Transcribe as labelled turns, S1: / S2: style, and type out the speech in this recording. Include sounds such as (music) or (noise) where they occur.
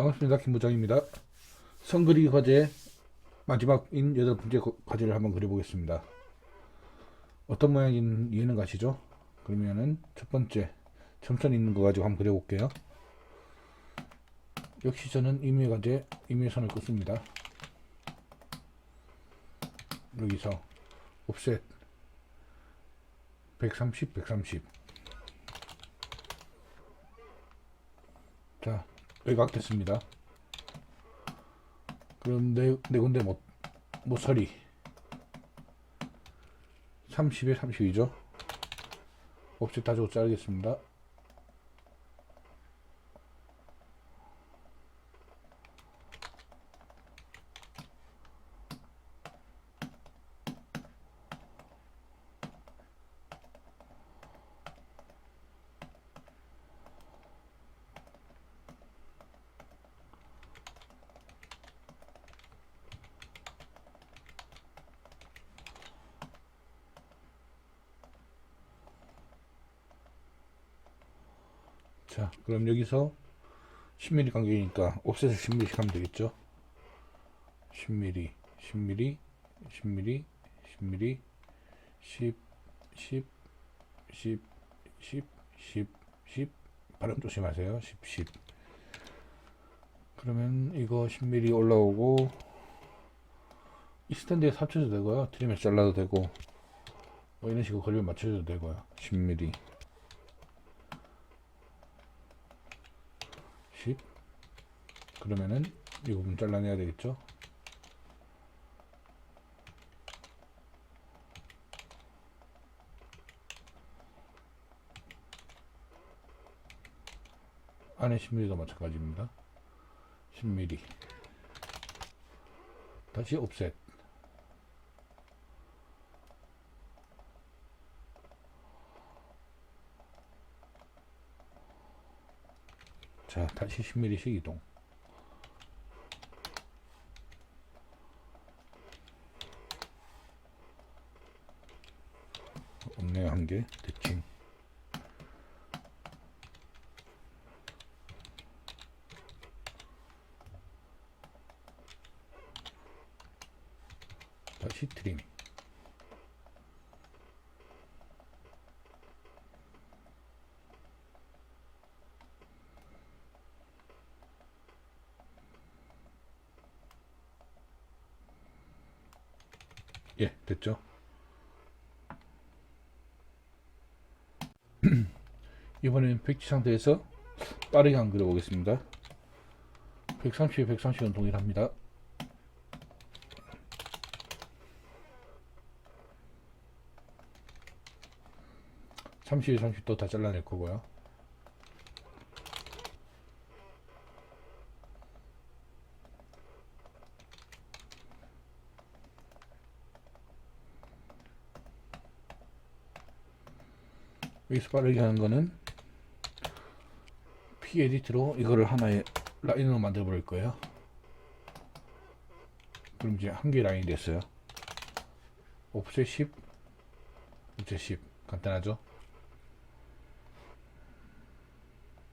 S1: 반갑습니다. 김부장입니다. 선그리기 과제 마지막인 여덟 번째 거- 과제를 한번 그려보겠습니다. 어떤 모양인 이해는 가시죠? 그러면은 첫 번째 점선 있는 거 가지고 한번 그려볼게요. 역시 저는 임의 과제 임의 선을 긋습니다. 여기서 옵셋 130, 130. 자, 외곽됐습니다. 그럼 네, 네 군데 못, 모서리 30에 32죠. 옵셋 다 주고 자르겠습니다. 자, 그럼 여기서 10mm 간격이니까 옵셋을 10mm씩 하면 되겠죠? 10mm, 10mm, 10mm, 10mm, 10, 10, 10, 10, 10, 10. 발음 조심하세요. 10, 10. 그러면 이거 10mm 올라오고 이 스탠드에 합쳐도 되고요. 트림에서 잘라도 되고 뭐 이런 식으로 거리를 맞춰줘도 되고요. 10mm. 10 그러면은 이 부분 잘라내야 되겠죠? 안에 10mm도 마찬가지입니다. 10mm 다시 옵셋 자 다시 10mm씩 이동. 없네요 한개 대칭. 다시 트림 예 됐죠? (clears throat) 이번엔 백지 상태에서 빠르게 한 그려 보겠습니다. 130, 130은 동일합니다. 30, 30도 다 잘라낼 거고요 여기서 빠르게 하는 거는 P 에디트로 이거를 하나의 라인으로 만들어 버릴 거예요. 그럼 이제 한 개 라인이 됐어요. 옵셋 10, 옵셋 10 간단하죠?